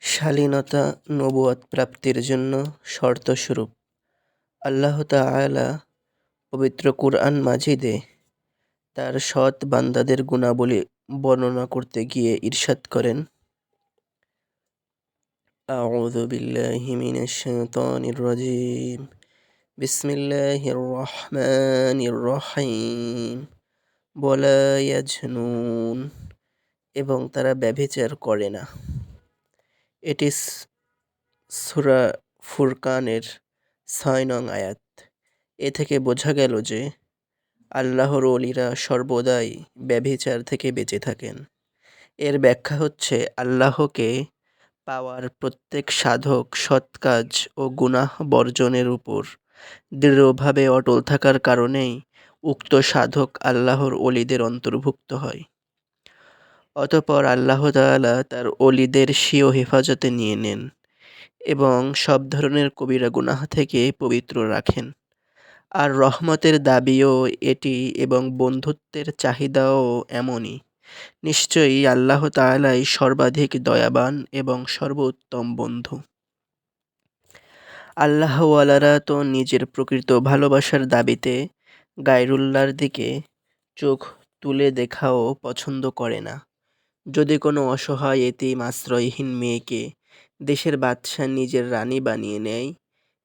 শালীনতা নবুয়ত প্রাপ্তির জন্য শর্তস্বরূপ। আল্লাহ তাআলা পবিত্র কুরআন মাজিদে তার সৎ বান্দাদের গুণাবলী বর্ণনা করতে গিয়ে ইরশাদ করেন। এবং তারা ব্যভিচার করে না। এটি সুরা ফুরকানের ছয় নং আয়াত। এ থেকে বোঝা গেল যে আল্লাহর অলিরা সর্বদাই ব্যভিচার থেকে বেঁচে থাকেন। এর ব্যাখ্যা হচ্ছে আল্লাহকে পাওয়ার প্রত্যেক সাধক সৎ কাজ ও গুনাহ বর্জনের উপর দৃঢ়ভাবে অটল থাকার কারণেই উক্ত সাধক আল্লাহর অলিদের অন্তর্ভুক্ত হয়। অতপর আল্লাহ তাআলা তার অলিদের স্বীয় হেফাজতে নিয়ে নেন এবং সব ধরনের কবিরা গুনাহ থেকে পবিত্র রাখেন। আর রহমতের দাবিও এটি এবং বন্ধুত্বের চাহিদাও এমনই। নিশ্চয়ই আল্লাহ তাআলাই সর্বাধিক দয়াবান এবং সর্বোত্তম বন্ধু। আল্লাহওয়ালারা তো নিজের প্রকৃত ভালোবাসার দাবিতে গায়রুল্লাহর দিকে চোখ তুলে দেখাও পছন্দ করে না। যদি কোনো অসহায় এতিম আশ্রয়হীন মেয়েকে দেশের বাদশাহ নিজের রানী বানিয়ে নেয়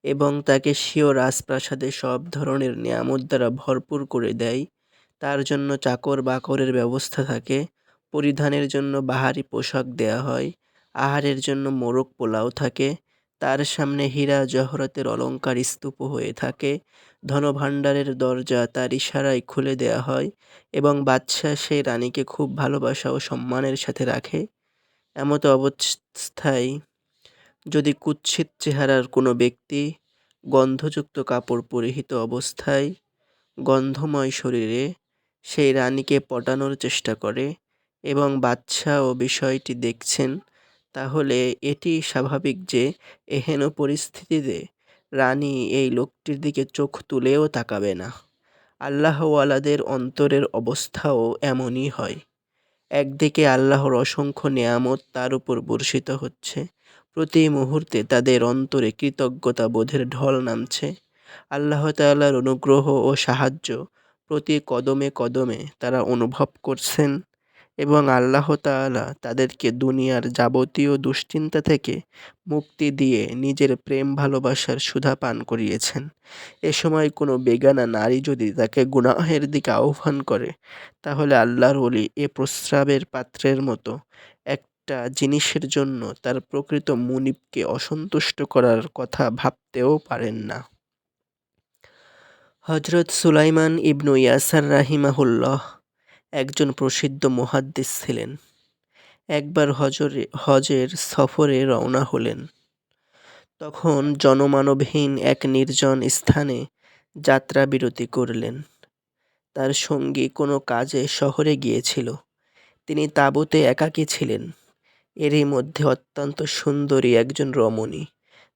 এবং তাকে স্বীয় রাজপ্রাসাদে সব ধরনের নিয়ামত দ্বারা ভরপুর করে দেয়, তার জন্য চাকর বাকরের ব্যবস্থা থাকে, পরিধানের জন্য বাহারি পোশাক দেয়া হয়, আহারের জন্য মোরগ পোলাও থাকে, তার সামনে হীরা, জহরতের অলঙ্কার স্তূপ হয়ে থাকে ধনভাণ্ডারের দরজা তার ইশারায় খুলে দেয়া হয় এবং বাদশাহ সেই রানীকে খুব ভালোবাসা ও সম্মানের সাথে রাখে। এমতো অবস্থায় যদি কুৎসিত চেহারার কোনো ব্যক্তি গন্ধযুক্ত কাপড় পরিহিত অবস্থায় গন্ধময় শরীরে সেই রানীকে পটানোর চেষ্টা করে এবং বাদশাহ ও বিষয়টি দেখছেন, তাহলে এটি স্বাভাবিক যে এহেন পরিস্থিতিতে রানী এই লোকটির দিকে চোখ তুলেও তাকাবে না। আল্লাহওয়ালাদের অন্তরের অবস্থাও এমনই হয়। একদিকে আল্লাহর অসংখ্য নেয়ামত তার উপর বর্ষিত হচ্ছে, প্রতি মুহূর্তে তাদের অন্তরে কৃতজ্ঞতা বোধের ঢল নামছে। আল্লাহ তাল্লার অনুগ্রহ ও সাহায্য প্রতি কদমে কদমে তারা অনুভব করছেন। এবং আল্লাহ তাআলা তাদেরকে দুনিয়ার যাবতীয় দুশ্চিন্তা থেকে মুক্তি দিয়ে নিজের প্রেম ভালোবাসার সুধা পান করিয়েছেন। এ সময় কোনো বেগানা নারী যদি তাকে গুনাহের দিকে আহ্বান করে, তাহলে আল্লাহর ওলি এ প্রস্রাবের পাত্রের মতো একটা জিনিসের জন্য তার প্রকৃত মুনিবকে অসন্তুষ্ট করার কথা ভাবতেও পারেন না। হজরত সুলাইমান ইবনু ইয়াসার রাহিমাহুল্লাহ একজন প্রসিদ্ধ মুহাদ্দিস ছিলেন। একবার হজরে, হজের সফরে রওনা হলেন। তখন জনমানবহীন এক নির্জন স্থানে যাত্রা বিরতি করলেন। তার সঙ্গী কোনো কাজে শহরে গিয়েছিল। তিনি তাঁবুতে একাকী ছিলেন। এরই মধ্যে অত্যন্ত সুন্দরী একজন রমণী।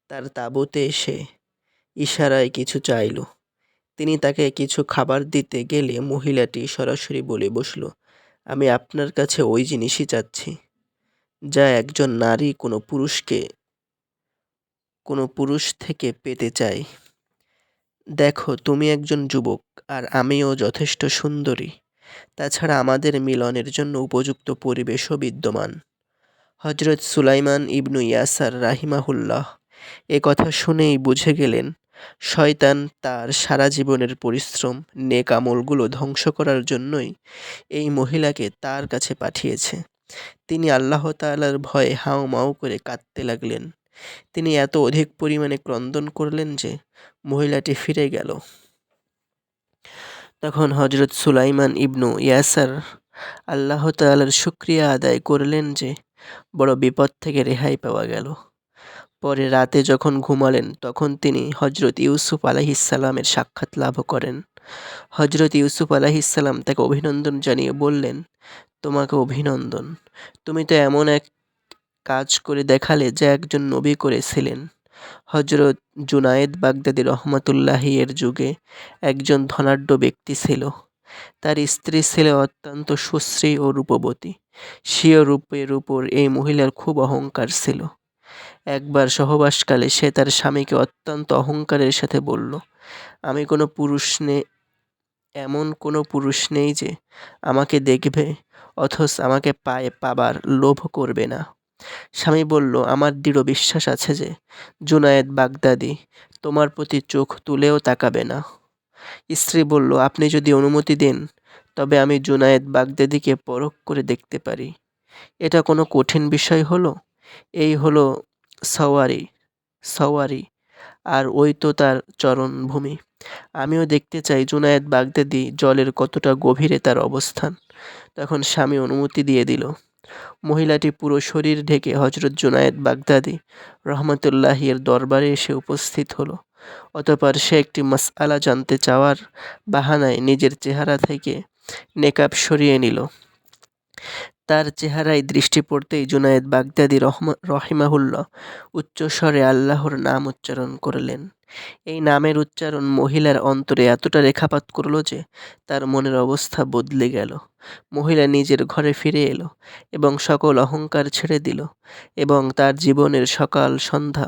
তার তাঁবুতে এসে ইশারায় কিছু চাইল। তিনি তাকে কিছু খাবার দিতে গেলে মহিলাটি সরাসরি বলে বসল, আমি আপনার কাছে ওই জিনিসই চাচ্ছি। যা একজন নারী কোনো পুরুষকে, কোনো পুরুষ থেকে পেতে চায়। দেখো, তুমি একজন যুবক আর আমিও যথেষ্ট সুন্দরী। তাছাড়া আমাদের মিলনের জন্য উপযুক্ত পরিবেশও বিদ্যমান। হজরত সুলাইমান ইবনু ইয়াসার রাহিমাহুল্লাহ এ কথা শুনেই বুঝে গেলেন শয়তান তার সারা জীবনের পরিশ্রম নেক আমলগুলো ধ্বংস করার জন্যই এই মহিলাকে তার কাছে পাঠিয়েছে। তিনি আল্লাহ তাআলার ভয়ে হাউ মাউ করে কাঁদতে লাগলেন। তিনি এত অধিক পরিমাণে ক্রন্দন করলেন যে মহিলাটি ফিরে গেল। তখন হজরত সুলাইমান ইবনু ইয়াসার আল্লাহ তাআলার শুক্রিয়া আদায় করলেন যে বড় বিপদ থেকে রেহাই পাওয়া গেল। পরে রাতে যখন ঘুমালেন, তখন তিনি হজরত ইউসুফ আলাহিসাল্লামের সাক্ষাৎ লাভ করেন। হজরত ইউসুফ আলাহিসাল্লাম তাকে অভিনন্দন জানিয়ে বললেন, তোমাকে অভিনন্দন। তুমি তো এমন এক কাজ করে দেখালে যা একজন নবী করেছিলেন। হজরত জুনায়েদ বাগদাদি রহমতুল্লাহি এর যুগে একজন ধনাঢ্য ব্যক্তি ছিল। তার স্ত্রী ছিল অত্যন্ত সুশ্রী ও রূপবতী। স্বীয় রূপের উপর এই মহিলার খুব অহংকার ছিল। একবার সহবাসকালে সে তার স্বামীকে অত্যন্ত অহংকারের সাথে বলল, আমি কোনো পুরুষ নে, এমন কোনো পুরুষ নেই যে আমাকে দেখবে অথচ আমাকে পায়ে পাবার লোভ করবে না। স্বামী বলল, আমার দৃঢ় বিশ্বাস আছে যে জুনায়েদ বাগদাদি তোমার প্রতি চোখ তুলেও তাকাবে না। স্ত্রী বলল, আপনি যদি অনুমতি দেন, তবে আমি জুনায়েদ বাগদাদিকে পরখ করে দেখতে পারি। এটা কোনো কঠিন বিষয় হলো? এই হলো সওয়ারি সওয়ারি। আর ওই তো তার চরণভূমি আমিও দেখতে চাই জুনায়েদ বাগদাদি জলের কতটা গভীরে তার অবস্থান। তখন স্বামী অনুমতি দিয়ে দিল। মহিলাটি পুরো শরীর ঢেকে হজরত জুনায়েদ বাগদাদি রহমতুল্লাহি এর দরবারে এসে উপস্থিত হলো। অতপর সে একটি মাসআলা জানতে চাওয়ার বাহানায় নিজের চেহারা থেকে নেকাব সরিয়ে নিল। তার চেহারায় দৃষ্টি পড়তেই জুনায়েদ বাগদাদি রহমা, রহিমাহুল্লাহ উচ্চস্বরে আল্লাহর নাম উচ্চারণ করলেন। এই নামের উচ্চারণ মহিলার অন্তরে এতটা রেখাপাত করল যে তার মনের অবস্থা বদলে গেল। মহিলা নিজের ঘরে ফিরে এলো এবং সকল অহংকার ছেড়ে দিল এবং তার জীবনের সকাল সন্ধ্যা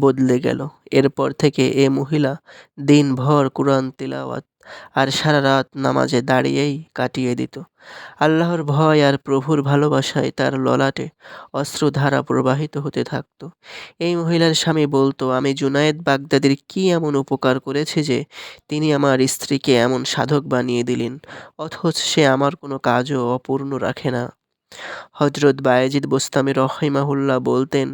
বদলে গেল। এরপর থেকে এ মহিলা দিনভর কোরআন তিলাওয়াত আর সারা রাত নামাজে দাঁড়িয়েই কাটিয়ে দিত। আল্লাহর ভয় আর প্রভুর ভালোবাসায় তার ললাটে অস্ত্রধারা প্রবাহিত হতে থাকত। এই মহিলার স্বামী বলতো, আমি জুনায়েদ বাগদাদির কি এমন উপকার করেছে যে তিনি আমার স্ত্রীকে এমন সাধক বানিয়ে দিলেন, অথচ সে আমার কোনো কাজও অপূর্ণ রাখে না। হজরত বায়েজিদ বোস্তামি রহিমাহুল্লাহ বলতেন,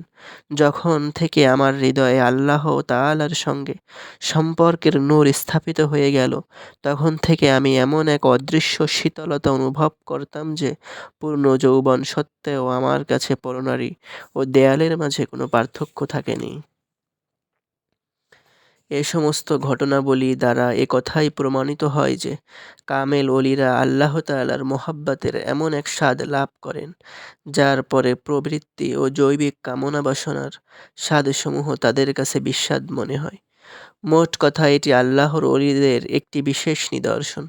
যখন থেকে আমার হৃদয়ে আল্লাহ তালার সঙ্গে সম্পর্কের নূর স্থাপিত হয়ে গেল, তখন থেকে আমি এমন এক অদৃশ্য শীতলতা অনুভব করতাম যে পূর্ণ যৌবন সত্ত্বেও আমার কাছে পরনারী ও দেয়ালের মাঝে কোনো পার্থক্য থাকেনি। এ সমস্ত ঘটনাবলী দ্বারা এ কথাই প্রমাণিত হয় যে কামেল অলিরা আল্লাহ তালার মোহাব্বাতের এমন এক স্বাদ লাভ করেন, যার পরে প্রবৃত্তি ও জৈবিক কামনা বাসনার স্বাদসমূহ তাদের কাছে বিস্বাদ মনে হয়। মোট কথা, এটি আল্লাহর অলিদের একটি বিশেষ নিদর্শন।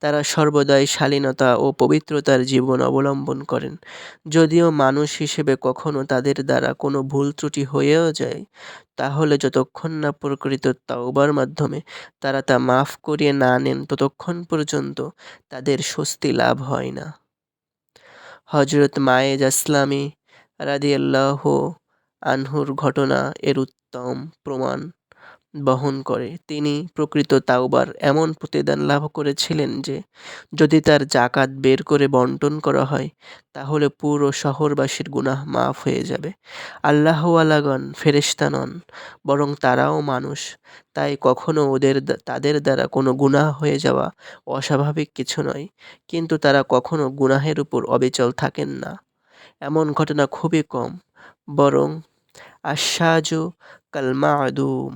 তারা সর্বদাই শালীনতা ও পবিত্রতার জীবন অবলম্বন করেন। যদিও মানুষ হিসেবে কখনো তাদের দ্বারা কোনো ভুল ত্রুটি হয়েও যায়, তাহলে যতক্ষণ না প্রকৃত তাওবার মাধ্যমে তারা তা মাফ করিয়ে না নেন, ততক্ষণ পর্যন্ত তাদের স্বস্তি লাভ হয় না। হজরত মায়েজ আসলামী রাদিয়াল্লাহ আনহুর ঘটনা এর উত্তম প্রমাণ। বহন করে। তিনি প্রকৃত তাওবার এমন প্রতিদান লাভ করেছিলেন যে, যদি তার জাকাত বের করে বন্টন করা হয়, তাহলে পুরো শহরবাসীর গুনাহ মাফ হয়ে যাবে। আল্লাহওয়ালাগণ ফেরেশতা নন, বরং তারাও মানুষ। তাই কখনো ওদের তাদের দ্বারা কোনো গুনাহ হয়ে যাওয়া অস্বাভাবিক কিছু নয়, কিন্তু তারা কখনো গুনাহের উপর অবিচল থাকেন না। এমন ঘটনা খুবই কম, বরং আশ্বাজ কালমা আদুম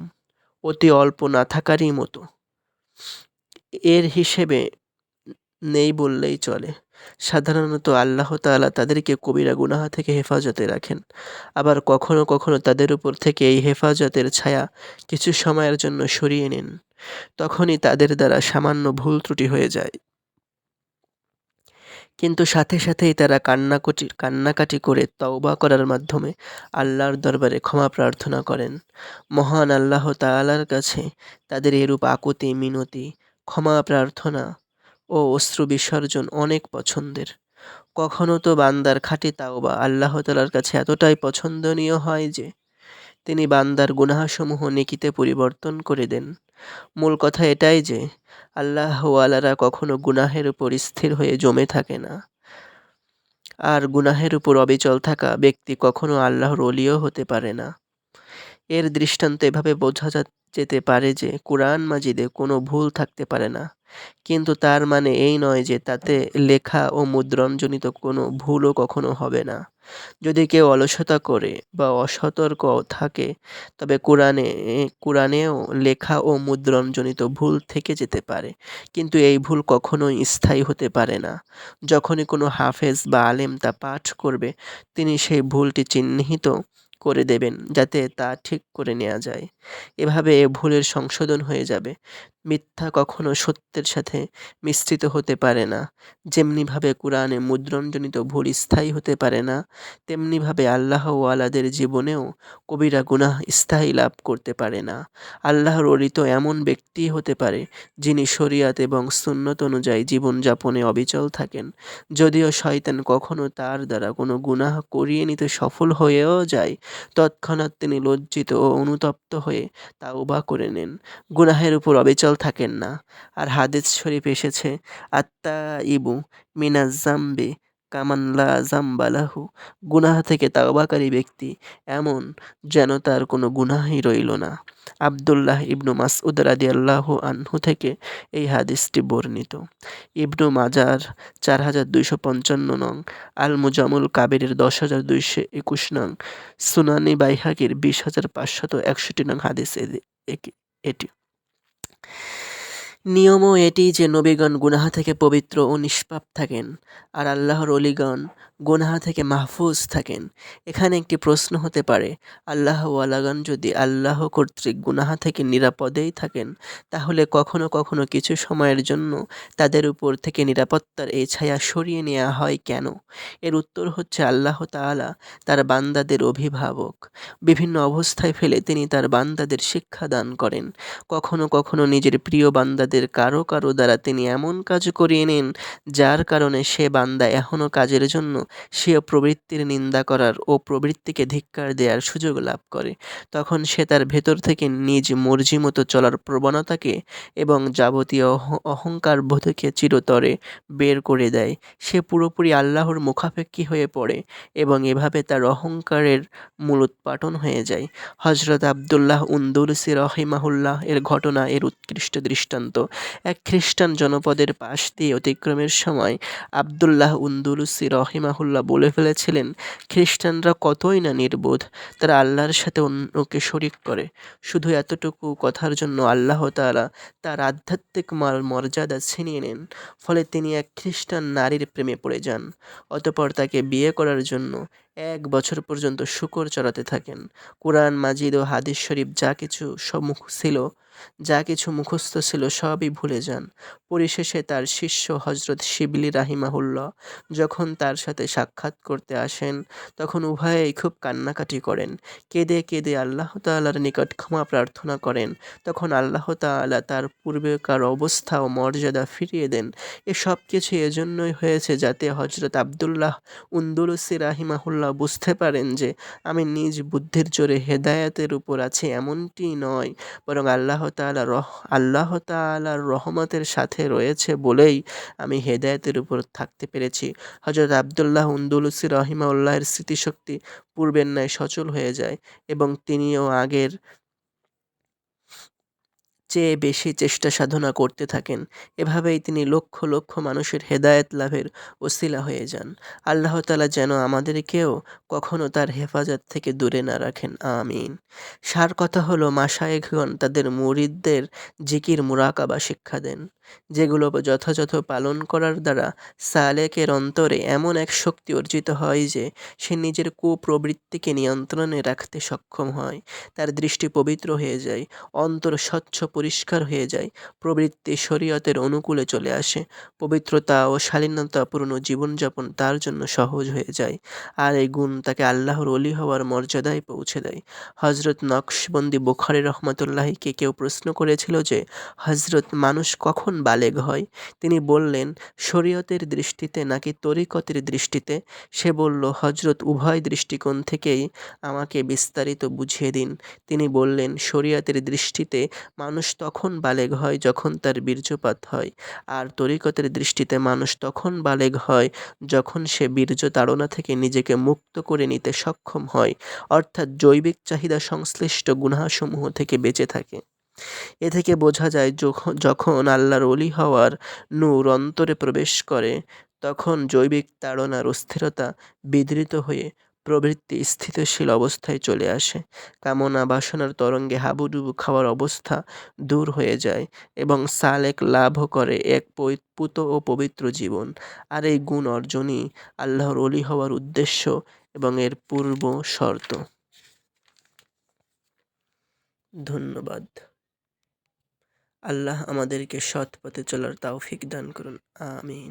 অতি অল্প না থাকারই মতো। এর হিসেবে নেই বললেই চলে। সাধারণত আল্লাহ তালা তাদেরকে কবিরা গুনাহা থেকে হেফাজতে রাখেন। আবার কখনো কখনো তাদের উপর থেকে এই হেফাজতের ছায়া কিছু সময়ের জন্য সরিয়ে নেন। তখনই তাদের দ্বারা সামান্য ভুল ত্রুটি হয়ে যায়। কিন্তু সাথে সাথেই তারা কান্নাকুটি কান্নাকাটি করে তওবা করার মাধ্যমে আল্লাহর দরবারে ক্ষমা প্রার্থনা করেন। মহান আল্লাহ তাআলার কাছে তাদের এরূপ আকুতি, মিনতি, ক্ষমা প্রার্থনা ও অশ্রু বিসর্জন অনেক পছন্দের। কখনো তো বান্দার খাঁটি তাওবা আল্লাহ তালার কাছে এতটাই পছন্দনীয় হয় যে তিনি বান্দার গুনাহাসমূহ নেকিতে পরিবর্তন করে দেন। মূল কথা এটাই যে আল্লাহওয়ালারা কখনো গুনাহের উপর স্থির হয়ে জমে থাকে না। আর গুনাহের উপর অবিচল থাকা ব্যক্তি কখনো আল্লাহর অলিও হতে পারে না। এর দৃষ্টান্ত এভাবে বোঝা যেতে পারে যে কোরআন মাজিদে কোনো ভুল থাকতে পারে না। কিন্তু তার মানে এই নয় যে তাতে লেখা ও মুদ্রণজনিত কোনো ভুলও কখনো হবে না। যদি কেউ অলসতা করে বা অসতর্ক থাকে, তবে কোরআনে, কোরআনেও লেখা ও মুদ্রণজনিত ভুল থেকে যেতে পারে। কিন্তু এই ভুল কখনোই স্থায়ী হতে পারে না। যখনই কোনো হাফেজ বা আলেম তা পাঠ করবে, তিনি সেই ভুলটি চিহ্নিত করে দেবেন যাতে তা ঠিক করে নেওয়া যায়। এভাবে ভুলের সংশোধন হয়ে যাবে। মিথ্যা কখনো সত্যের সাথে মিশ্রিত হতে পারে না। যেমনিভাবে কোরআনে মুদ্রণজনিত ভুল স্থায়ী হতে পারে না, তেমনিভাবে আল্লাহ আল্লাহওয়ালাদের জীবনেও কবিরা গুনাহ স্থায়ী লাভ করতে পারে না। আল্লাহর অরিত এমন ব্যক্তি হতে পারে যিনি শরিয়াত এবং সুন্নত অনুযায়ী জীবনযাপনে অবিচল থাকেন। যদিও শয়তান কখনো তার দ্বারা কোনো গুনাহ করিয়ে নিতে সফল হয়েও যায়, তৎক্ষণাৎ তিনি লজ্জিত ও অনুতপ্ত হয়ে তাওবা করে নেন। গুনাহের উপর অবিচল থাকেন না। আর হাদিস শরীফ এসেছে আত্মা ইবু মিনাজাম্বে কামানলা জাম্বালাহু, গুনাহ থেকে তাওবাকারী ব্যক্তি এমন যেন তার কোনো গুনাহই রইল না। আবদুল্লাহ ইবনু মাসউদ রাদি আল্লাহ আনহু থেকে এই হাদিসটি বর্ণিত। ইবনু মাজার চার হাজার দুইশো পঞ্চান্ন নং আল মুজামুল কাবিরের দশ হাজার দুইশো একুশ নং, সুনানি বাইহাকির বিশ হাজার পাঁচশত একষট্টি নং হাদিস এটি। নিয়মও এটি যে নবীগণ গুনাহা থেকে পবিত্র ও নিষ্পাপ থাকেন, আর আল্লাহর অলিগণ গুনাহা থেকে মাহফুজ থাকেন। এখানে একটি প্রশ্ন হতে পারে, আল্লাহ ওয়ালাগন যদি আল্লাহ কর্তৃক গুনাহা থেকে নিরাপদেই থাকেন, তাহলে কখনো কখনো কিছু সময়ের জন্য তাদের উপর থেকে নিরাপত্তার এই ছায়া সরিয়ে নেওয়া হয় কেন? এর উত্তর হচ্ছে আল্লাহ তাআলা তার বান্দাদের অভিভাবক। বিভিন্ন অবস্থায় ফেলে তিনি তার বান্দাদের শিক্ষা দান করেন। কখনো কখনো নিজের প্রিয় বান্দাদের কারও কারও দ্বারা তিনি এমন কাজ করিয়ে নেন, যার কারণে সে বান্দা এখনও কাজের জন্য সে প্রবৃত্তির নিন্দা করার ও প্রবৃত্তিকে ধিক্কার দেওয়ার সুযোগ লাভ করে। তখন সে তার ভেতর থেকে নিজ মর্জি মতো চলার প্রবণতাকে এবং যাবতীয় অহংকার বোধকে চিরতরে বের করে দেয়। সে পুরোপুরি আল্লাহর মুখাপেক্ষী হয়ে পড়ে এবং এভাবে তার অহংকারের মূলোৎপাটন হয়ে যায়। হজরত আবদুল্লাহ উন্দুলসি রহিমাহুল্লাহ এর ঘটনা এর উৎকৃষ্ট দৃষ্টান্ত। এক খ্রিস্টান জনপদের পাশ দিয়ে অতিক্রমের সময় আবদুল্লাহ উন্দুলুসি রহিমাহুল্লাহ বলে ফেলেছিলেন, খ্রিস্টানরা কতই না নির্বোধ, তারা আল্লাহর সাথে অন্যকে শরিক করে। শুধু এতটুকু কথার জন্য আল্লাহ তালা তার আধ্যাত্মিক মাল মর্যাদা ছিনিয়ে নেন, ফলে তিনি এক খ্রিস্টান নারীর প্রেমে পড়ে যান। অতপর তাকে বিয়ে করার জন্য এক বছর পর্যন্ত শুকর চড়াতে থাকেন। কোরআন, মাজিদ ও হাদিস শরীফ যা কিছু সম্মুখ ছিল, যা কিছু মুখস্থ ছিল সবই ভুলে যান। পরিশেষে তার শিষ্য হজরত শিবলি রাহিমাহুল্লাহ যখন তার সাথে সাক্ষাৎ করতে আসেন, তখন উভয়েই খুব কান্নাকাটি করেন। কেঁদে কেঁদে আল্লাহ তাল্লার নিকট ক্ষমা প্রার্থনা করেন। তখন আল্লাহ তাল্লাহ তার পূর্বেকার অবস্থা ও মর্যাদা ফিরিয়ে দেন। এ সব কিছু এজন্যই হয়েছে যাতে হজরত আবদুল্লাহ উন্দুলসি রাহিমাহুল্লাহ বুঝতে পারেন যে আমি নিজ বুদ্ধির জোরে হেদায়াতের উপর আছি এমনটি নয়। বরং আল্লাহ তালা রহ, আল্লাহ তালার রহমতের সাথে রয়েছে বলেই আমি হেদায়তের উপর থাকতে পেরেছি। হজরত আবদুল্লাহ উন্দুলুসি রহিমাউল্লাহের স্মৃতিশক্তি পূর্বের ন্যায় সচল হয়ে যায় এবং তিনিও আগের চেয়ে বেশি চেষ্টা সাধনা করতে থাকেন। এভাবেই তিনি লক্ষ লক্ষ মানুষের হেদায়েত লাভের ওসিলা হয়ে যান। আল্লাহ তালা যেন আমাদেরকেও কখনো তার হেফাজত থেকে দূরে না রাখেন। আমিন। সার কথা হলো মাসায়েকগণ তাদের মুরিদদের জিকির মুরাকাবা শিক্ষা দেন। যেগুলো যথাযথ পালন করার দ্বারা সালেকের অন্তরে এমন এক শক্তি অর্জিত হয় যে সে নিজের কুপ্রবৃত্তিকে নিয়ন্ত্রণে রাখতে সক্ষম হয়। তার দৃষ্টি পবিত্র হয়ে যায়, অন্তর স্বচ্ছ পরিষ্কার হয়ে যায়, প্রবৃত্তি শরীয়তের অনুকূলে চলে আসে, পবিত্রতা ও শালীনতাপূর্ণ জীবনযাপন তার জন্য সহজ হয়ে যায়। আর এই গুণ তাকে আল্লাহর অলি হওয়ার মর্যাদায় পৌঁছে দেয়। হজরত নকশবন্দি বুখারি রহমতুল্লাহিকে কেউ প্রশ্ন করেছিল যে হজরত মানুষ কখন বালেগ হয়। তিনি বললেন, শরীয়তের দৃষ্টিতে নাকি তরিকতের দৃষ্টিতে? সে বলল হজরত উভয় দৃষ্টিকোণ থেকেই আমাকে বিস্তারিত বুঝিয়ে দিন। তিনি বললেন, শরীয়তের দৃষ্টিতে মানুষ তখন বালেগ হয় যখন তার বীর্যপাত হয়, আর তরিকতের দৃষ্টিতে মানুষ তখন বালেগ হয় যখন সে বীর্য তাড়না থেকে নিজেকে মুক্ত করে নিতে সক্ষম হয়, অর্থাৎ জৈবিক চাহিদা সংশ্লিষ্ট গুনাসমূহ থেকে বেঁচে থাকে। এ থেকে বোঝা যায় যখন যখন আল্লাহর অলি হওয়ার নূর অন্তরে প্রবেশ করে, তখন জৈবিক তাড়নার অস্থিরতা বিধৃত হয়ে প্রবৃত্তি স্থিতিশীল অবস্থায় চলে আসে। কামনা বাসনার তরঙ্গে হাবুডুবু খাওয়ার অবস্থা দূর হয়ে যায় এবং সালেক লাভ করে এক পুত ও পবিত্র জীবন। আর এই গুণ অর্জনই আল্লাহর অলি হওয়ার উদ্দেশ্য এবং এর পূর্ব শর্ত। ধন্যবাদ। আল্লাহ আমাদেরকে সৎ পথে চলার তাও ফিক দান করুন আমিন।